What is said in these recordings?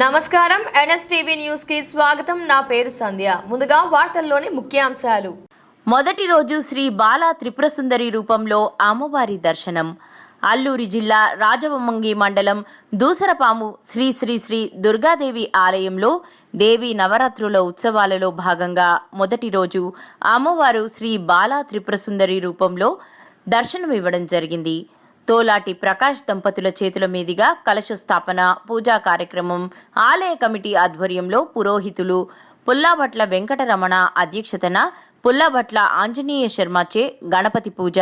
నమస్కారం. ఎన్ఎస్టీవీ న్యూస్కి స్వాగతం. నా పేరు సంధ్య. ముందుగా వార్తల్లోని ముఖ్యాంశాలు. మొదటి రోజు శ్రీ బాలా త్రిపుర సుందరి రూపంలో అమ్మవారి దర్శనం. అల్లూరి జిల్లా రాజవమంగి మండలం దూసరపాము శ్రీ శ్రీ శ్రీ దుర్గాదేవి ఆలయంలో దేవి నవరాత్రుల ఉత్సవాలలో భాగంగా మొదటి రోజు అమ్మవారు శ్రీ బాలా త్రిపుర సుందరి రూపంలో దర్శనమివ్వడం జరిగింది. తోలాటి ప్రకాష్ దంపతుల చేతుల మీదుగా కలశ స్థాపన పూజా కార్యక్రమం ఆలయ కమిటీ ఆధ్వర్యంలో పురోహితులు పుల్లాభట్ల వెంకటరమణ అధ్యక్షతన పుల్లాభట్ల ఆంజనేయ శర్మచే గణపతి పూజ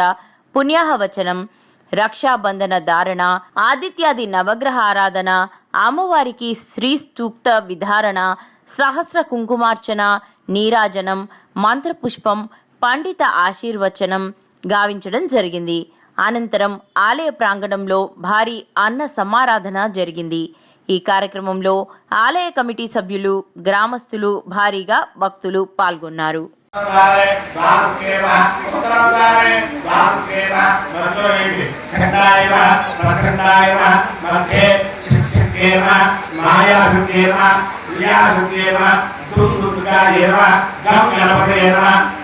పుణ్యాహవచనం రక్షాబంధన ధారణ ఆదిత్యాది నవగ్రహ ఆరాధన అమ్మవారికి శ్రీ స్తూక్త విధారణ సహస్ర కుంకుమార్చన నీరాజనం మంత్రపుష్పం పండిత ఆశీర్వచనం గావించడం జరిగింది. అనంతరం ఆలయ ప్రాంగణంలో భారీ అన్న సమారాధన జరిగింది. ఈ కార్యక్రమంలో ఆలయ కమిటీ సభ్యులు గ్రామస్తులు భారీగా భక్తులు పాల్గొన్నారు. ఉత్తరాధారే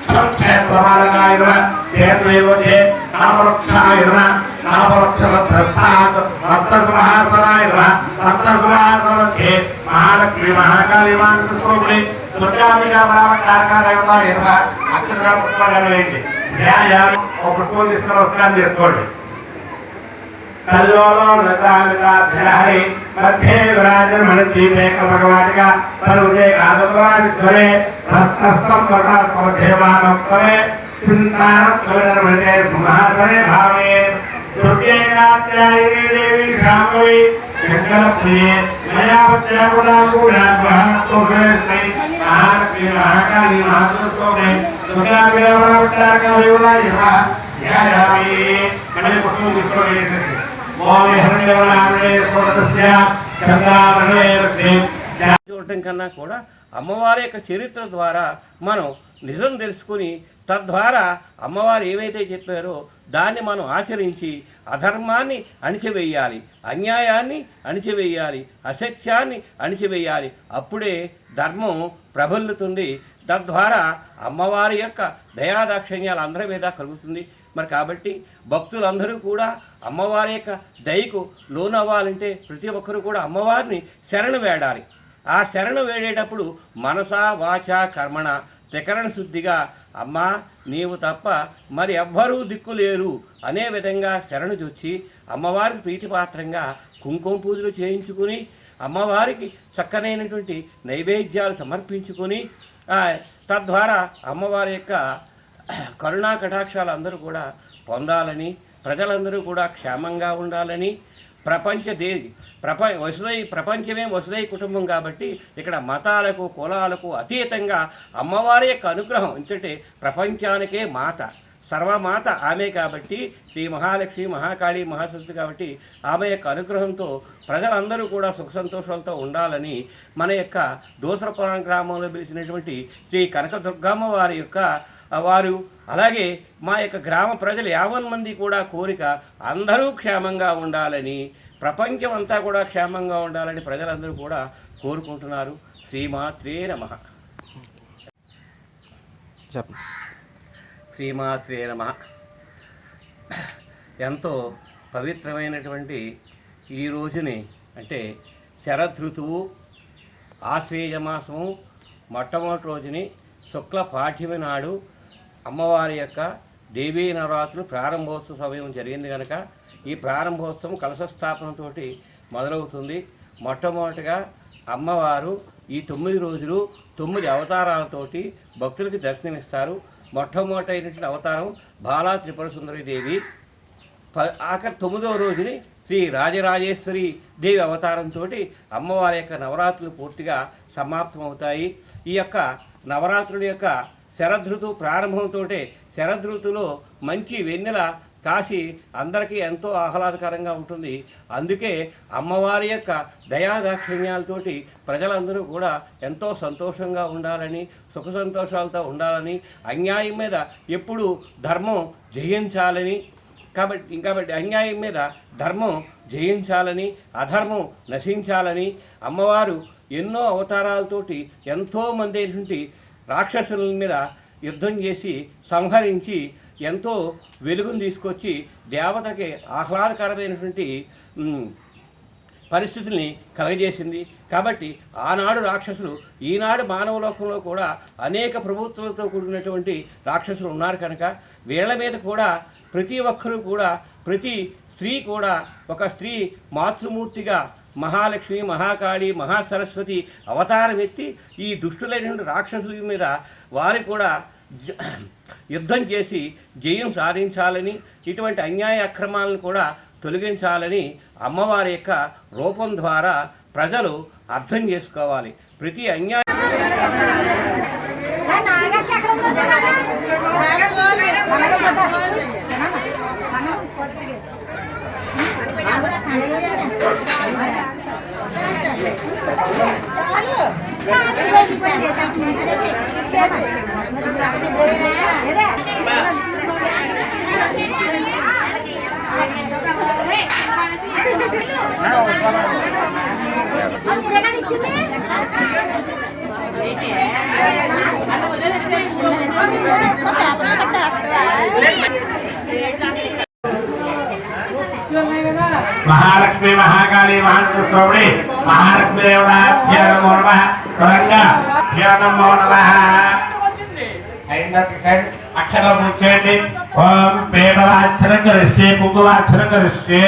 ద్వాదశకేవ ఉత్తరాధారే ద్వాదశకేవ మధ్యలో ఏంటి చండాయవ మహాలక్ష్మి మహాకాళి మానసస్వరూపిణి దుర్గాంబికా పరామకారకాదేవత అక్షర ఒక పుష్పం తీసుకుని నమస్కారం చేసుకోండి. కల్లోలో నృతామితాధ్యాహరి మధ్యే విరాజన్మణద్వీపేక భగవాటిక పర్వతే కాదభవాటి ధ్వరే రత్నస్త్రం వసాత్మధ్యమానోత్తరే చింతానత్వనిర్మణే సింహాసనే భావే. దుర్గే కాత్యాయని దేవి శాంభవి శంకర ప్రియే మయావత్యాగుణాగుణాత్మహత్వశ్రీ మహాలక్ష్మి మహాకాళి మహాత్మస్తోనే దుర్గా విరవరవట్టారకాదేవులాయ చూడటం కన్నా కూడా అమ్మవారి యొక్క చరిత్ర ద్వారా మనం నిజం తెలుసుకుని తద్వారా అమ్మవారు ఏవైతే చెప్పారో దాన్ని మనం ఆచరించి అధర్మాన్ని అణిచివేయాలి అన్యాయాన్ని అణిచివేయాలి అసత్యాన్ని అణిచివేయాలి. అప్పుడే ధర్మం ప్రబలుతుంది. తద్వారా అమ్మవారి యొక్క దయాదాక్షిణ్యాలు అందరి మీద కలుగుతుంది. మరి కాబట్టి భక్తులందరూ కూడా అమ్మవారి యొక్క దయకు లోనవ్వాలంటే ప్రతి ఒక్కరూ కూడా అమ్మవారిని శరణు వేడాలి. ఆ శరణు వేడేటప్పుడు మనసా వాచ కర్మణ త్రికరణ శుద్ధిగా అమ్మా నీవు తప్ప మరి ఎవ్వరూ దిక్కు లేరు అనే విధంగా శరణు చొచ్చి అమ్మవారికి ప్రీతిపాత్రంగా కుంకుమ పూజలు చేయించుకుని అమ్మవారికి చక్కనైనటువంటి నైవేద్యాలు సమర్పించుకొని తద్వారా అమ్మవారి యొక్క కరుణా కటాక్షాలు అందరూ కూడా పొందాలని ప్రజలందరూ కూడా క్షేమంగా ఉండాలని ప్రపంచ దే ప్రప వసుదై ప్రపంచమే వసుదై కుటుంబం కాబట్టి ఇక్కడ మతాలకు కులాలకు అతీతంగా అమ్మవారి యొక్క అనుగ్రహం ఎందుకంటే ప్రపంచానికే మాత సర్వమాత ఆమె కాబట్టి శ్రీ మహాలక్ష్మి మహాకాళి మహాసరస్వతి కాబట్టి ఆమె యొక్క అనుగ్రహంతో ప్రజలందరూ కూడా సుఖ సంతోషాలతో ఉండాలని మన యొక్క దోసరపురం గ్రామంలో పిలిచినటువంటి శ్రీ కనకదుర్గమ్మ వారి యొక్క వారు. అలాగే మా యొక్క గ్రామ ప్రజలు యావన్ మంది కూడా కోరిక అందరూ క్షేమంగా ఉండాలని ప్రపంచం అంతా కూడా క్షేమంగా ఉండాలని ప్రజలందరూ కూడా కోరుకుంటున్నారు. శ్రీమాత్రే నమ. శ్రీమాత్రే నమ. ఎంతో పవిత్రమైనటువంటి ఈ రోజుని అంటే శరదృతువు ఆశ్వేజ మాసము మొట్టమొదటి రోజుని శుక్ల పాఠ్యమి నాడు అమ్మవారి యొక్క దేవీ నవరాత్రులు ప్రారంభోత్సవ సమయం జరిగింది కనుక ఈ ప్రారంభోత్సవం కలశ స్థాపనతోటి మొదలవుతుంది. మొట్టమొదటిగా అమ్మవారు ఈ తొమ్మిది రోజులు తొమ్మిది అవతారాలతోటి భక్తులకి దర్శనమిస్తారు. మొట్టమొదటైనటువంటి అవతారం బాలా త్రిపుర సుందరి దేవి. ప ఆఖరి తొమ్మిదవ రోజుని శ్రీ రాజరాజేశ్వరి దేవి అవతారంతో అమ్మవారి యొక్క నవరాత్రులు పూర్తిగా సమాప్తమవుతాయి. ఈ యొక్క నవరాత్రుల యొక్క శరదృతువు ప్రారంభంతో శరదృతులో మంచి వెన్నెల కాశీ అందరికీ ఎంతో ఆహ్లాదకరంగా ఉంటుంది. అందుకే అమ్మవారి యొక్క దయాదాక్షిణ్యాలతోటి ప్రజలందరూ కూడా ఎంతో సంతోషంగా ఉండాలని సుఖ సంతోషాలతో ఉండాలని అన్యాయం మీద ఎప్పుడూ ధర్మం జయించాలని కాబట్టి కాబట్టి అన్యాయం మీద ధర్మం జయించాలని అధర్మం నశించాలని అమ్మవారు ఎన్నో అవతారాలతోటి ఎంతోమంది అయినటువంటి రాక్షసుల మీద యుద్ధం చేసి సంహరించి ఎంతో వెలుగును తీసుకొచ్చి దేవతకి ఆహ్లాదకరమైనటువంటి పరిస్థితుల్ని కలగజేసింది. కాబట్టి ఆనాడు రాక్షసులు ఈనాడు మానవ లోకంలో కూడా అనేక ప్రభుత్వాలతో కూడినటువంటి రాక్షసులు ఉన్నారు కనుక వీళ్ళ మీద కూడా ప్రతి ఒక్కరూ కూడా ప్రతి స్త్రీ కూడా ఒక స్త్రీ మాతృమూర్తిగా మహాలక్ష్మి మహాకాళి మహాసరస్వతి అవతారం ఎత్తి ఈ దుష్టులైనటువంటి రాక్షసుల మీద వారు కూడా జ- యుద్ధం చేసి జయం సాధించాలని ఇటువంటి అన్యాయ అక్రమాలను కూడా తొలగించాలని అమ్మవారి యొక్క రూపం ద్వారా ప్రజలు అర్థం చేసుకోవాలి. ప్రతి అన్యాయ మహాలక్ష్మి మహాకాళి మహాంతస్వామి మహాలక్ష్మి దేవతాభ్యో నమో త్వరంగా భ్యో నమో నమః ఐదవ సైడ్ అక్షరం చేయండి. ఓం పేదవాక్షరం కుంకుమాక్షరం కరిస్తే